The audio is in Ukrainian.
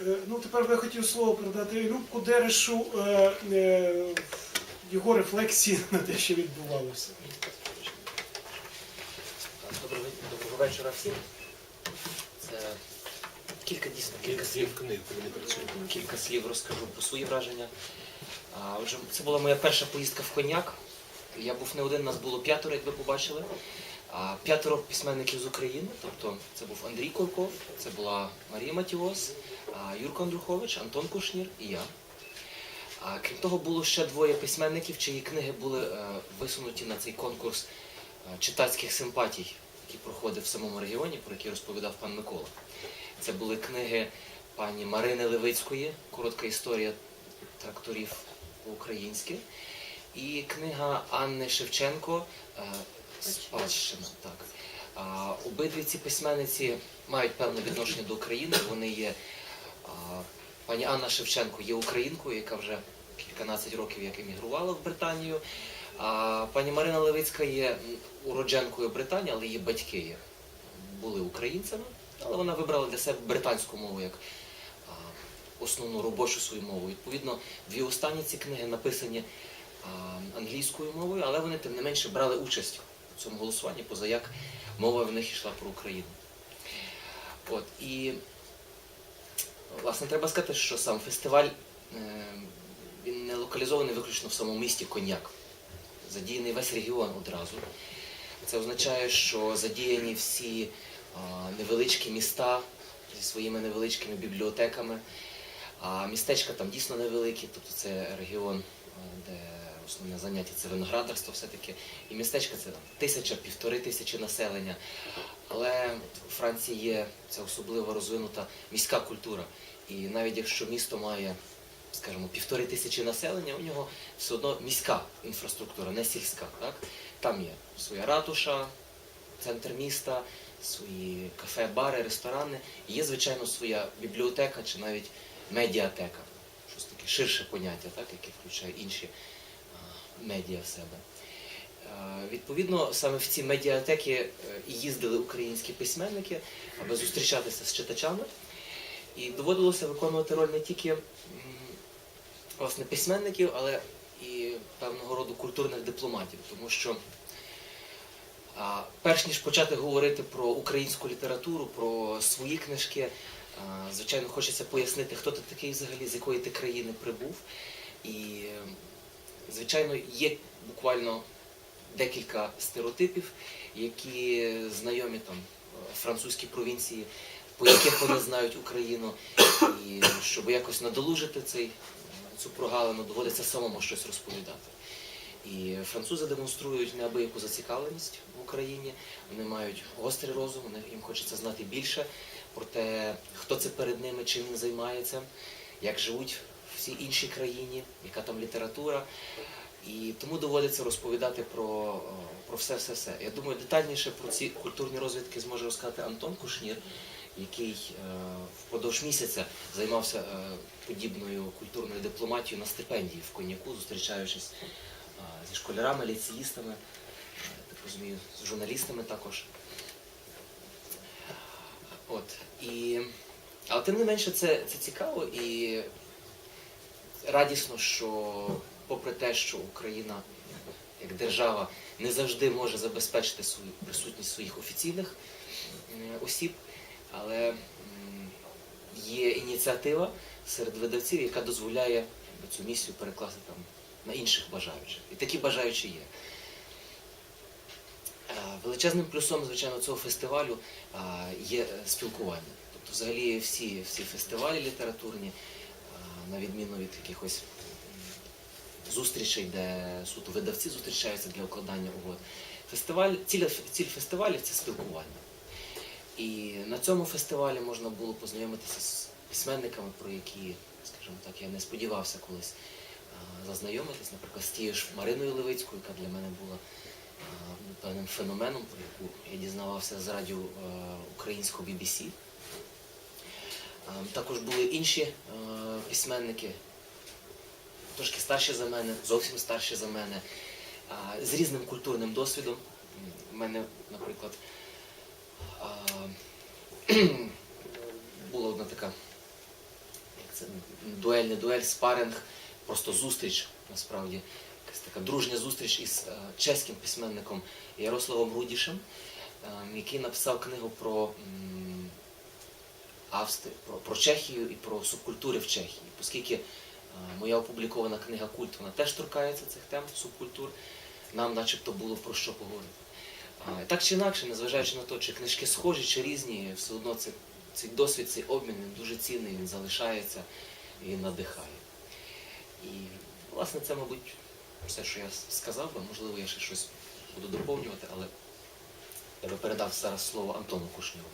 Е, Ну, тепер би я хотів слово передати Любку Дерешу, е, е, його рефлексії на те, що відбувалося. Доброго, доброго вечора всім. Це кілька дійсно кілька слів. книг, коли не працює. Кілька слів розкажу про свої враження. А, отже, це була моя перша поїздка в коньяк. Я був не один, нас було п'ятеро, як ви побачили. П'ятеро письменників з України. Тобто це був Андрій Колков, це була Марія Матіос, Юрко Андрухович, Антон Кушнір і я. Крім того, було ще двоє письменників, чиї книги були е, висунуті на цей конкурс е, читацьких симпатій, який проходив в самому регіоні, про який розповідав пан Микола. Це були книги пані Марини Левицької, коротка історія тракторів по-українськи, і книга Анни Шевченко е, Так. А, обидві ці письменниці мають певне відношення до України. Вони є а, пані Анна Шевченко є українкою, яка вже кільканадцять років як емігрувала в Британію. А пані Марина Левицька є уродженкою Британії, але її батьки були українцями, але вона вибрала для себе британську мову як а, основну робочу свою мову. Відповідно, дві останні ці книги написані а, англійською мовою, але вони тим не менше брали участь у цьому голосуванні, поза як мова в них йшла про Україну. От, і власне треба сказати, що сам фестиваль е, він не локалізований виключно в самому місті Коньяк. Задіяний весь регіон одразу. Це означає, що задіяні всі невеличкі міста зі своїми невеличкими бібліотеками. А містечка там дійсно невеликі, тобто це регіон, де основне заняття це виноградарство все-таки. І містечка це тисяча, півтори тисячі населення. Але у Франції є ця особливо розвинута міська культура. І навіть якщо місто має, скажімо, півтори тисячі населення, у нього все одно міська інфраструктура, не сільська. Так? Там є своя ратуша, центр міста, свої кафе, бари, ресторани. І є, звичайно, своя бібліотека чи навіть медіатека. Щось таке ширше поняття, так? яке включає інші медіа в себе. Е, Відповідно, саме в ці медіатеки е, їздили українські письменники, аби зустрічатися з читачами. І доводилося виконувати роль не тільки власне, письменників, але і певного роду культурних дипломатів. Тому що перш ніж почати говорити про українську літературу, про свої книжки, звичайно, хочеться пояснити, хто ти такий взагалі, з якої ти країни прибув. І, е, звичайно, є буквально декілька стереотипів, які знайомі там в французькій провінції, по яких вони знають Україну. І щоб якось надолужити цей, цю прогалину, доводиться самому щось розповідати. І французи демонструють неабияку зацікавленість в Україні. Вони мають гострий розум, їм хочеться знати більше про те, хто це перед ними, чим він займається, як живуть всі інші країні, яка там література. І тому доводиться розповідати про, е, про все, все, все. Я думаю, детальніше про ці культурні розвідки зможе розказати Антон Кушнір, який е, впродовж місяця займався е, подібною культурною дипломатією на стипендії в коньяку, зустрічаючись зі школярами, ліцеїстами, так розумію, з журналістами також. От. І... Але тим не менше це, це цікаво і радісно, що попри те, що Україна як держава не завжди може забезпечити свою присутність своїх офіційних е, осіб, але є ініціатива серед видавців, яка дозволяє цю місію перекласти там на інших бажаючих. І такі бажаючі є. Е, Величезним плюсом, звичайно, цього фестивалю є е, спілкування. Тобто, взагалі, всі, всі фестивалі літературні, на відміну від якихось зустрічей, де суто видавці зустрічаються для укладання угод. Фестиваль, ціль, ціль фестивалів це спілкування. І на цьому фестивалі можна було познайомитися з письменниками, про які, скажімо так, я не сподівався колись зазнайомитись, наприклад, з тією ж Мариною Левицькою, яка для мене була певним феноменом, про яку я дізнавався з радіо українського BBC. Е, Також були інші е, письменники, трошки старші за мене, зовсім старші за мене, з різним культурним досвідом. У мене, наприклад, була одна така це дуель, не дуель, спаринг, просто зустріч насправді. Якась така дружня зустріч із е, чеським письменником Ярославом Рудішем, е, який написав книгу про м, Австрію, про, про Чехію і про субкультури в Чехії. Оскільки е, моя опублікована книга Культ вона теж торкається цих тем субкультур, нам начебто було про що поговорити. А, Так чи інакше, незважаючи на те, чи книжки схожі, чи різні, все одно це, цей досвід, цей обмін він дуже цінний, він залишається і надихає. І, власне, це, мабуть, все, що я сказав би. Можливо, я ще щось буду доповнювати, але я би передав зараз слово Антону Кушнєву.